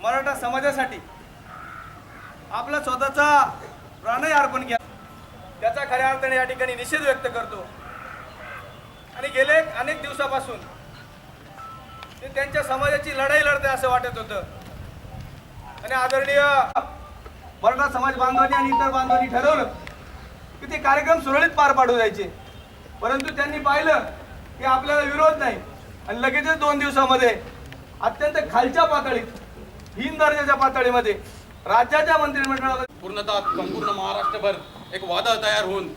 मराठा समाजासाठी आपला स्वतःचा प्राणही अर्पण केला. त्याचा खऱ्या अर्थाने या ठिकाणी निषेध व्यक्त करतो. आणि गेले अनेक दिवसापासून ते त्यांच्या समाजाची लढाई लढते असं वाटत होतं. आणि आदरणीय मराठा समाज बांधवांनी आणि इतर बांधवांनी ठरवलं की ते कार्यक्रम सुरळीत पार पाडू द्यायचे. परंतु त्यांनी पाहिलं की आपल्याला विरोध नाही. आणि लगेचच दोन दिवसामध्ये अत्यंत खालच्या पातळीत हीन दर्जाच्या पातळीमध्ये राज्याच्या मंत्रिमंडळाला पूर्णतः संपूर्ण महाराष्ट्रभर एक वादळ तयार होऊन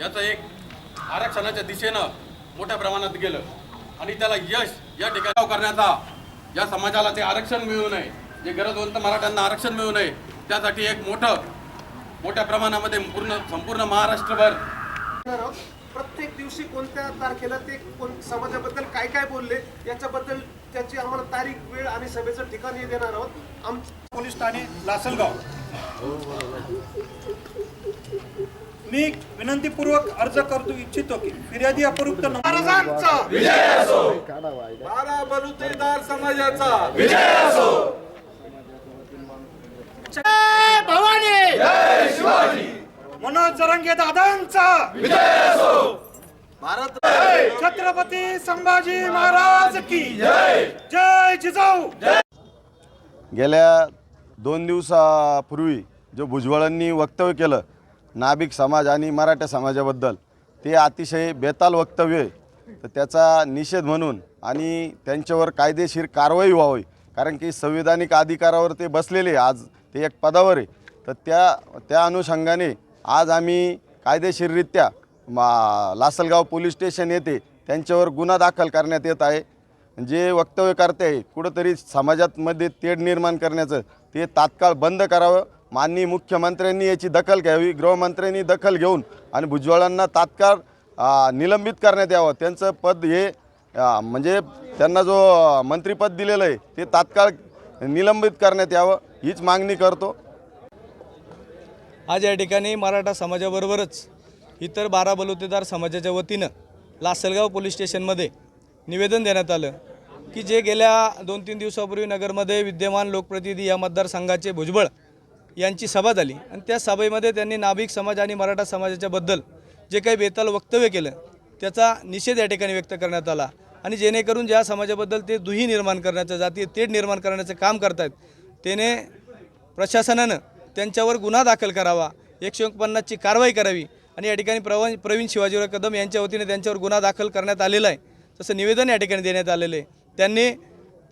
याचं एक आरक्षणाच्या दिशेनं मोठ्या प्रमाणात गेलं आणि त्याला यश या ठिकाणी करण्याचा या समाजाला ते आरक्षण मिळू नये जे गरजवंत मराठ्यांना आरक्षण मिळू नये त्यासाठी एक मोठं मोठ्या प्रमाणामध्ये पूर्ण संपूर्ण महाराष्ट्रभर. प्रत्येक दिवशी कोणत्या तारखेला ते कोण समाजाबद्दल काय काय बोलले याच्याबद्दल त्याची आम्हाला तारीख वेळ आणि सभेचं ठिकाण हे देणार आहोत. आम पोलीस ठाणे लासलगाव. मी विनंतीपूर्वक अर्ज करतो इच्छितो की फिर्यादी अपरुक्त महाराजांचा! बारा बलुतेदार समाजाचा! मनोज जरांगे दादांचा! छत्रपती संभाजी महाराज की जय. जिजाऊ. गेल्या दोन दिवसापूर्वी जो भुजबळांनी वक्तव्य केलं नाभिक समाज आणि मराठा समाजाबद्दल ते अतिशय बेताल वक्तव्य आहे. तर त्याचा निषेध म्हणून आणि त्यांच्यावर कायदेशीर कारवाई व्हावी कारण की संविधानिक अधिकारावर ते बसलेले आहे. आज ते एक पदावर आहे. तर त्या त्या अनुषंगाने आज आम्ही कायदेशीररित्या मा लासलगाव पोलीस स्टेशन येथे त्यांच्यावर गुन्हा दाखल करण्यात येत आहे. जे वक्तव्य करते आहे कुठंतरी समाजामध्ये तेढ निर्माण करण्याचं ते तात्काळ बंद करावं. माननीय मुख्यमंत्र्यांनी याची दखल घ्यावी गृहमंत्र्यांनी दखल घेऊन आणि भुजबळांना तात्काळ निलंबित करण्यात यावं. त्यांचं पद हे म्हणजे त्यांना जो मंत्रीपद मंत्रिपद दिलेलं आहे ते तात्काळ निलंबित करण्यात यावं हीच मागणी करतो. आज या ठिकाणी मराठा समाजाबरोबरच इतर बारा बलुतेदार समाजाच्या वतीनं लासलगाव पोलीस स्टेशनमध्ये निवेदन देण्यात आलं की जे गेल्या दोन तीन दिवसापूर्वी नगरमध्ये विद्यमान लोकप्रतिनिधी या मतदारसंघाचे भुजबळ यांची सभा झाली. आणि त्या सभेमध्ये त्यांनी नाभिक समाज आणि मराठा समाजाच्याबद्दल जे काही बेताल वक्तव्य केलं त्याचा निषेध या ठिकाणी व्यक्त करण्यात आला. आणि जेणेकरून ज्या समाजाबद्दल ते दुही निर्माण करण्याचं जातीय तेढ निर्माण करण्याचं काम करतायत त्याने प्रशासनानं त्यांच्यावर गुन्हा दाखल करावा एकशे पन्नासची कारवाई करावी आणि या ठिकाणी प्रव प्रवीण शिवाजीराव कदम यांच्या वतीने त्यांच्यावर गुन्हा दाखल करण्यात आलेला आहे. तसं निवेदन या ठिकाणी देण्यात आलेलं आहे. त्यांनी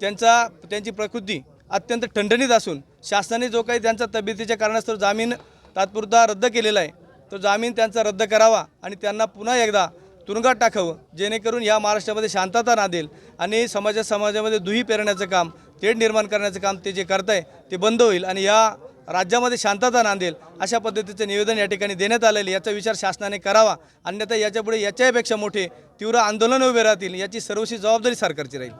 त्यांचा त्यांची प्रकृती अत्यंत ठणठणीत असून शासनाने जो काही त्यांचा तब्येतीच्या कारणास्तव जामीन तात्पुरता रद्द केलेला आहे तो जामीन त्यांचा रद्द करावा आणि त्यांना पुन्हा एकदा तुरुंगात टाकावं जेणेकरून या महाराष्ट्रामध्ये शांतता नादेल आणि समाजा समाजामध्ये दुही पेरण्याचं काम तेढ निर्माण करण्याचं काम ते जे करताय ते बंद होईल आणि या राज्यामध्ये शांतता नांदेल अशा पद्धतीचं निवेदन या ठिकाणी देण्यात आलेले याचा विचार शासनाने करावा. अन्यथा याच्यापुढे याच्यापेक्षा मोठे तीव्र आंदोलन उभे राहतील याची सर्वशी जबाबदारी सरकारची राहील.